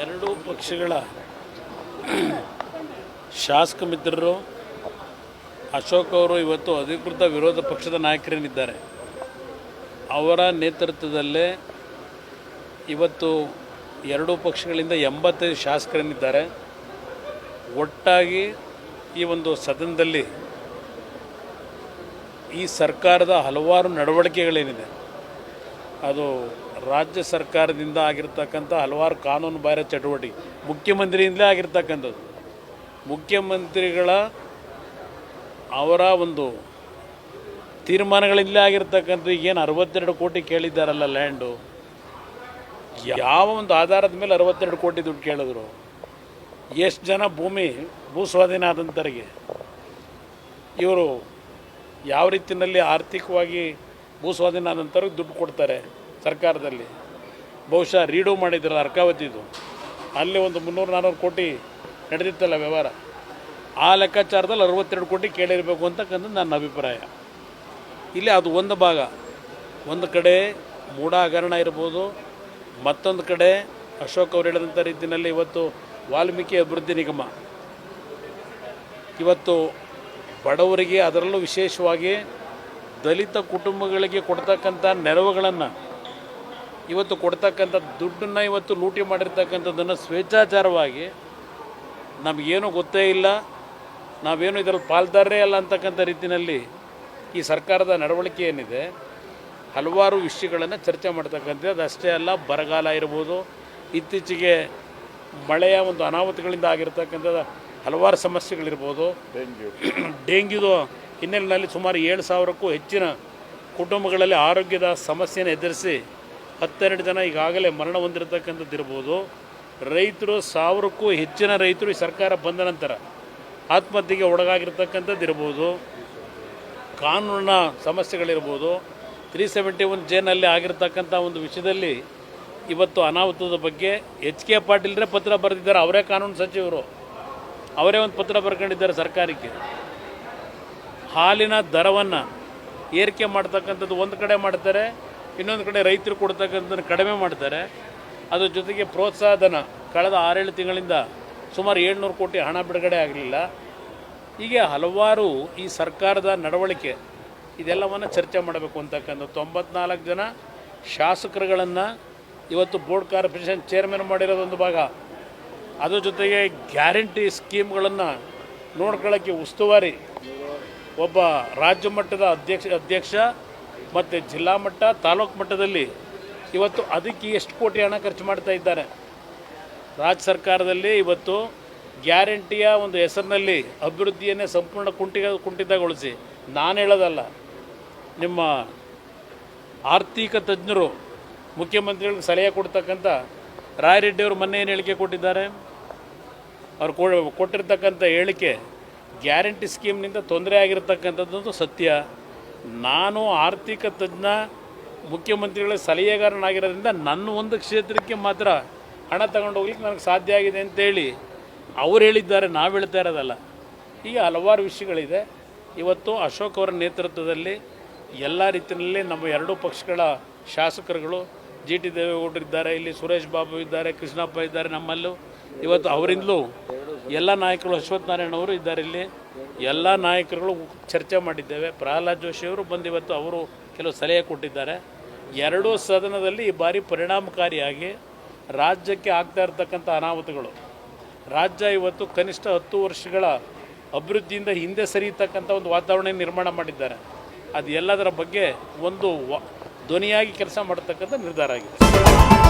ಎರಡೂ ಪಕ್ಷಗಳ ಶಾಸಕ ಮಿತ್ರರು, ಅಶೋಕ್ ಅವರು ಇವತ್ತು ಅಧಿಕೃತ ವಿರೋಧ ಪಕ್ಷದ ನಾಯಕರೇನಿದ್ದಾರೆ. ಅವರ ನೇತೃತ್ವದಲ್ಲೇ ಇವತ್ತು ಎರಡೂ ಪಕ್ಷಗಳಿಂದ ಎಂಬತ್ತೈದು ಶಾಸಕರೇನಿದ್ದಾರೆ. ಒಟ್ಟಾಗಿ ಈ ಒಂದು ಸದನದಲ್ಲಿ ಈ ಸರ್ಕಾರದ ಹಲವಾರು ನಡವಳಿಕೆಗಳೇನಿದೆ. ಅದು ರಾಜ್ಯ ಸರ್ಕಾರದಿಂದ ಆಗಿರ್ತಕ್ಕಂಥ ಹಲವಾರು ಕಾನೂನು ಬಾಹಿರ ಚಟುವಟಿಕೆ, ಮುಖ್ಯಮಂತ್ರಿಯಿಂದಲೇ ಆಗಿರ್ತಕ್ಕಂಥದ್ದು. ಮುಖ್ಯಮಂತ್ರಿಗಳ ಅವರ ಒಂದು ತೀರ್ಮಾನಗಳಿಂದಲೇ ಆಗಿರ್ತಕ್ಕಂಥ ಏನು ಅರವತ್ತೆರಡು ಕೋಟಿ ಕೇಳಿದ್ದಾರಲ್ಲ ಲ್ಯಾಂಡು ಯಾವ ಒಂದು ಆಧಾರದ ಮೇಲೆ ಅರವತ್ತೆರಡು ಕೋಟಿ ದುಡ್ಡು ಕೇಳಿದ್ರು? ಎಷ್ಟು ಜನ ಭೂಮಿ ಭೂ ಸ್ವಾಧೀನ ಆದಂಥರಿಗೆ ಇವರು ಯಾವ ರೀತಿಯಲ್ಲಿ ಆರ್ಥಿಕವಾಗಿ ಭೂ ಸ್ವಾಧೀನ ಆದಂಥವ್ರಿಗೆ ದುಡ್ಡು ಕೊಡ್ತಾರೆ? ಸರ್ಕಾರದಲ್ಲಿ ಬಹುಶಃ ರೀಡು ಮಾಡಿದ್ರಲ್ಲ ಅರ್ಕಾವತಿದು. ಅಲ್ಲಿ ಒಂದು ಮುನ್ನೂರು ನಾನ್ನೂರು ಕೋಟಿ ನಡೆದಿತ್ತಲ್ಲ ವ್ಯವಹಾರ. ಆ ಲೆಕ್ಕಾಚಾರದಲ್ಲಿ ಅರವತ್ತೆರಡು ಕೋಟಿ ಕೇಳಿರಬೇಕು ಅಂತಕ್ಕಂಥ ನನ್ನ ಅಭಿಪ್ರಾಯ. ಇಲ್ಲಿ ಅದು ಒಂದು ಭಾಗ. ಒಂದು ಕಡೆ ಮೂಢ ಹಗರಣ ಇರ್ಬೋದು, ಮತ್ತೊಂದು ಕಡೆ ಅಶೋಕ್ ಅವರು ಹೇಳಿದಂಥ ರೀತಿಯಲ್ಲಿ ಇವತ್ತು ವಾಲ್ಮೀಕಿ ಅಭಿವೃದ್ಧಿ ನಿಗಮ. ಇವತ್ತು ಬಡವರಿಗೆ ಅದರಲ್ಲೂ ವಿಶೇಷವಾಗಿ ದಲಿತ ಕುಟುಂಬಗಳಿಗೆ ಕೊಡ್ತಕ್ಕಂಥ ನೆರವುಗಳನ್ನು ಇವತ್ತು ಕೊಡ್ತಕ್ಕಂಥ ದುಡ್ಡನ್ನು ಇವತ್ತು ಲೂಟಿ ಮಾಡಿರ್ತಕ್ಕಂಥದ್ದನ್ನು ಸ್ವೇಚ್ಛಾಚಾರವಾಗಿ ನಮಗೇನು ಗೊತ್ತೇ ಇಲ್ಲ. ನಾವೇನು ಇದರಲ್ಲಿ ಪಾಲ್ದಾರರೇ ಅಲ್ಲ ಅಂತಕ್ಕಂಥ ರೀತಿಯಲ್ಲಿ ಈ ಸರ್ಕಾರದ ನಡವಳಿಕೆ ಏನಿದೆ ಹಲವಾರು ವಿಷಯಗಳನ್ನು ಚರ್ಚೆ ಮಾಡ್ತಕ್ಕಂಥದ್ದು. ಅಷ್ಟೇ ಅಲ್ಲ ಬರಗಾಲ ಇರ್ಬೋದು ಇತ್ತೀಚೆಗೆ ಮಳೆಯ ಒಂದು ಅನಾಹುತಗಳಿಂದ ಆಗಿರ್ತಕ್ಕಂಥದ್ದು ಹಲವಾರು ಸಮಸ್ಯೆಗಳಿರ್ಬೋದು. ಡೆಂಗ್ಯೂದು ಹಿನ್ನೆಲೆಯಲ್ಲಿ ಸುಮಾರು ಏಳು ಸಾವಿರಕ್ಕೂ ಹೆಚ್ಚಿನ ಕುಟುಂಬಗಳಲ್ಲಿ ಆರೋಗ್ಯದ ಸಮಸ್ಯೆಯನ್ನು ಎದುರಿಸಿ ಹತ್ತೆರಡು ಜನ ಈಗಾಗಲೇ ಮರಣ ಹೊಂದಿರತಕ್ಕಂಥದ್ದು ಇರ್ಬೋದು. ರೈತರು ಸಾವಿರಕ್ಕೂ ಹೆಚ್ಚಿನ ರೈತರು ಈ ಸರ್ಕಾರ ಬಂದ ನಂತರ ಆತ್ಮಹತ್ಯೆಗೆ ಒಳಗಾಗಿರ್ತಕ್ಕಂಥದ್ದು ಇರ್ಬೋದು. ಕಾನೂನಿನ ಸಮಸ್ಯೆಗಳಿರ್ಬೋದು. ತ್ರೀ ಸೆವೆಂಟಿ ಒನ್ ಜೇನಲ್ಲಿ ಆಗಿರ್ತಕ್ಕಂಥ ಒಂದು ವಿಷಯದಲ್ಲಿ ಇವತ್ತು ಅನಾಹುತದ ಬಗ್ಗೆ ಎಚ್ ಕೆ ಪಾಟೀಲ್ರೇ ಪತ್ರ ಬರೆದಿದ್ದಾರೆ. ಅವರೇ ಕಾನೂನು ಸಚಿವರು. ಅವರೇ ಒಂದು ಪತ್ರ ಬರ್ಕೊಂಡಿದ್ದಾರೆ ಸರ್ಕಾರಕ್ಕೆ. ಹಾಲಿನ ದರವನ್ನು ಏರಿಕೆ ಮಾಡ್ತಕ್ಕಂಥದ್ದು ಒಂದು ಕಡೆ ಮಾಡ್ತಾರೆ. ಇನ್ನೊಂದು ಕಡೆ ರೈತರು ಕೊಡ್ತಕ್ಕಂಥದ್ದನ್ನು ಕಡಿಮೆ ಮಾಡ್ತಾರೆ. ಅದ್ರ ಜೊತೆಗೆ ಪ್ರೋತ್ಸಾಹಧನ. ಕಳೆದ ಆರೇಳು ತಿಂಗಳಿಂದ ಸುಮಾರು ಏಳ್ನೂರು ಕೋಟಿ ಹಣ ಬಿಡುಗಡೆ ಆಗಲಿಲ್ಲ. ಹೀಗೆ ಹಲವಾರು ಈ ಸರ್ಕಾರದ ನಡವಳಿಕೆ, ಇದೆಲ್ಲವನ್ನು ಚರ್ಚೆ ಮಾಡಬೇಕು ಅಂತಕ್ಕಂಥ ತೊಂಬತ್ನಾಲ್ಕು ಜನ ಶಾಸಕರುಗಳನ್ನು ಇವತ್ತು ಬೋರ್ಡ್ ಕಾರ್ಪೊರೇಷನ್ ಚೇರ್ಮನ್ ಮಾಡಿರೋದೊಂದು ಭಾಗ. ಅದ್ರ ಜೊತೆಗೆ ಗ್ಯಾರಂಟಿ ಸ್ಕೀಮ್ಗಳನ್ನು ನೋಡ್ಕೊಳ್ಳೋಕ್ಕೆ ಉಸ್ತುವಾರಿ ಒಬ್ಬ ರಾಜ್ಯ ಮಟ್ಟದ ಅಧ್ಯಕ್ಷ ಅಧ್ಯಕ್ಷ ಮತ್ತು ಜಿಲ್ಲಾ ಮಟ್ಟ, ತಾಲೂಕು ಮಟ್ಟದಲ್ಲಿ ಇವತ್ತು ಅದಕ್ಕೆ ಎಷ್ಟು ಕೋಟಿ ಹಣ ಖರ್ಚು ಮಾಡ್ತಾ ಇದ್ದಾರೆ. ರಾಜ್ಯ ಸರ್ಕಾರದಲ್ಲಿ ಇವತ್ತು ಗ್ಯಾರಂಟಿಯ ಒಂದು ಹೆಸರಿನಲ್ಲಿ ಅಭಿವೃದ್ಧಿಯನ್ನೇ ಸಂಪೂರ್ಣ ಕುಂಠಿ ಕುಂಠಿತಗೊಳಿಸಿ, ನಾನು ಹೇಳೋದಲ್ಲ, ನಿಮ್ಮ ಆರ್ಥಿಕ ತಜ್ಞರು, ಮುಖ್ಯಮಂತ್ರಿಗಳಿಗೆ ಸಲಹೆ ಕೊಡ್ತಕ್ಕಂಥ ರಾಯರೆಡ್ಡಿ ಅವರು ಮೊನ್ನೆ ಏನು ಹೇಳಿಕೆ ಕೊಟ್ಟಿದ್ದಾರೆ? ಅವ್ರು ಕೊಟ್ಟಿರ್ತಕ್ಕಂಥ ಹೇಳಿಕೆ ಗ್ಯಾರಂಟಿ ಸ್ಕೀಮ್ನಿಂದ ತೊಂದರೆ ಆಗಿರತಕ್ಕಂಥದ್ದು ಸತ್ಯ. ನಾನು ಆರ್ಥಿಕ ತಜ್ಞ, ಮುಖ್ಯಮಂತ್ರಿಗಳ ಸಲಹೆಗಾರನಾಗಿರೋದ್ರಿಂದ ನನ್ನ ಒಂದು ಕ್ಷೇತ್ರಕ್ಕೆ ಮಾತ್ರ ಹಣ ತಗೊಂಡು ಹೋಗ್ಲಿಕ್ಕೆ ನನಗೆ ಸಾಧ್ಯ ಆಗಿದೆ ಅಂತೇಳಿ ಅವ್ರು ಹೇಳಿದ್ದಾರೆ, ನಾವು ಹೇಳ್ತಾ ಇರೋದಲ್ಲ. ಹೀಗೆ ಹಲವಾರು ವಿಷಯಗಳಿದೆ. ಇವತ್ತು ಅಶೋಕ್ ಅವರ ನೇತೃತ್ವದಲ್ಲಿ ಎಲ್ಲ ರೀತಿಯಲ್ಲಿ ನಮ್ಮ ಎರಡೂ ಪಕ್ಷಗಳ ಶಾಸಕರುಗಳು ಜಿ ಟಿ ದೇವೇಗೌಡರಿದ್ದಾರೆ ಇಲ್ಲಿ ಸುರೇಶ್ ಬಾಬು ಇದ್ದಾರೆ, ಕೃಷ್ಣಪ್ಪ ಇದ್ದಾರೆ ನಮ್ಮಲ್ಲೂ. ಇವತ್ತು ಅವರಿಂದಲೂ ಎಲ್ಲ ನಾಯಕರು ಅಶ್ವತ್ಥನಾರಾಯಣ ಅವರು ಇದ್ದಾರೆ ಇಲ್ಲಿ. ಎಲ್ಲ ನಾಯಕರುಗಳು ಚರ್ಚೆ ಮಾಡಿದ್ದೇವೆ. ಪ್ರಹ್ಲಾದ್ ಜೋಶಿ ಅವರು ಬಂದು ಇವತ್ತು ಅವರು ಕೆಲವು ಸಲಹೆ ಕೊಟ್ಟಿದ್ದಾರೆ. ಎರಡೂ ಸದನದಲ್ಲಿ ಈ ಬಾರಿ ಪರಿಣಾಮಕಾರಿಯಾಗಿ ರಾಜ್ಯಕ್ಕೆ ಆಗ್ತಾ ಇರತಕ್ಕಂಥ ಅನಾಹುತಗಳು. ರಾಜ್ಯ ಇವತ್ತು ಕನಿಷ್ಠ ಹತ್ತು ವರ್ಷಗಳ ಅಭಿವೃದ್ಧಿಯಿಂದ ಹಿಂದೆ ಸರಿಯತಕ್ಕಂಥ ಒಂದು ವಾತಾವರಣ ನಿರ್ಮಾಣ ಮಾಡಿದ್ದಾರೆ. ಅದು ಎಲ್ಲದರ ಬಗ್ಗೆ ಒಂದು ಧ್ವನಿಯಾಗಿ ಕೆಲಸ ಮಾಡತಕ್ಕಂಥ ನಿರ್ಧಾರ ಆಗಿದೆ.